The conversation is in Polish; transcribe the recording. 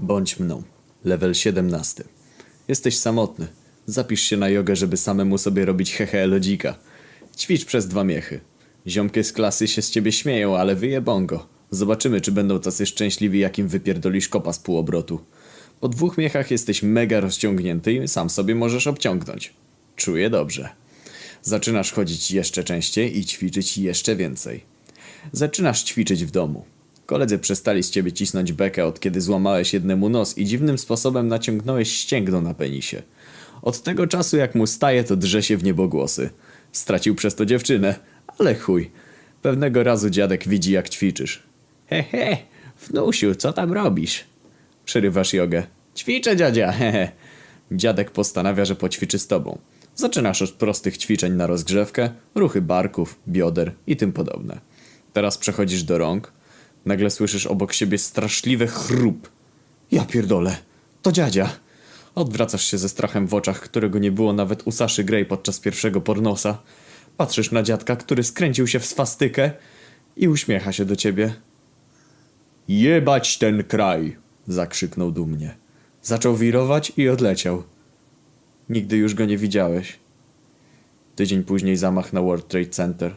Bądź mną. Level 17. Jesteś samotny. Zapisz się na jogę, żeby samemu sobie robić hehe lodzika. Ćwicz przez dwa miechy. Ziomkie z klasy się z ciebie śmieją, ale wyje bongo. Zobaczymy, czy będą tacy szczęśliwi, jakim wypierdolisz kopa z półobrotu. Po dwóch miechach jesteś mega rozciągnięty i sam sobie możesz obciągnąć. Czuję dobrze. Zaczynasz chodzić jeszcze częściej i ćwiczyć jeszcze więcej. Zaczynasz ćwiczyć w domu. Koledzy przestali z ciebie cisnąć bekę od kiedy złamałeś jednemu nos i dziwnym sposobem naciągnąłeś ścięgno na penisie. Od tego czasu jak mu staje to drze się w niebogłosy. Stracił przez to dziewczynę, ale chuj. Pewnego razu dziadek widzi jak ćwiczysz. He he, wnusiu, co tam robisz? Przerywasz jogę. Ćwiczę dziadzia, hehe. Dziadek postanawia, że poćwiczy z tobą. Zaczynasz od prostych ćwiczeń na rozgrzewkę, ruchy barków, bioder i tym podobne. Teraz przechodzisz do rąk. Nagle słyszysz obok siebie straszliwy chrup. Ja pierdolę, to dziadzia. Odwracasz się ze strachem w oczach, którego nie było nawet u Saszy Grey podczas pierwszego pornosa. Patrzysz na dziadka, który skręcił się w swastykę i uśmiecha się do ciebie. Jebać ten kraj! zakrzyknął dumnie. Zaczął wirować i odleciał. Nigdy już go nie widziałeś. Tydzień później zamach na World Trade Center.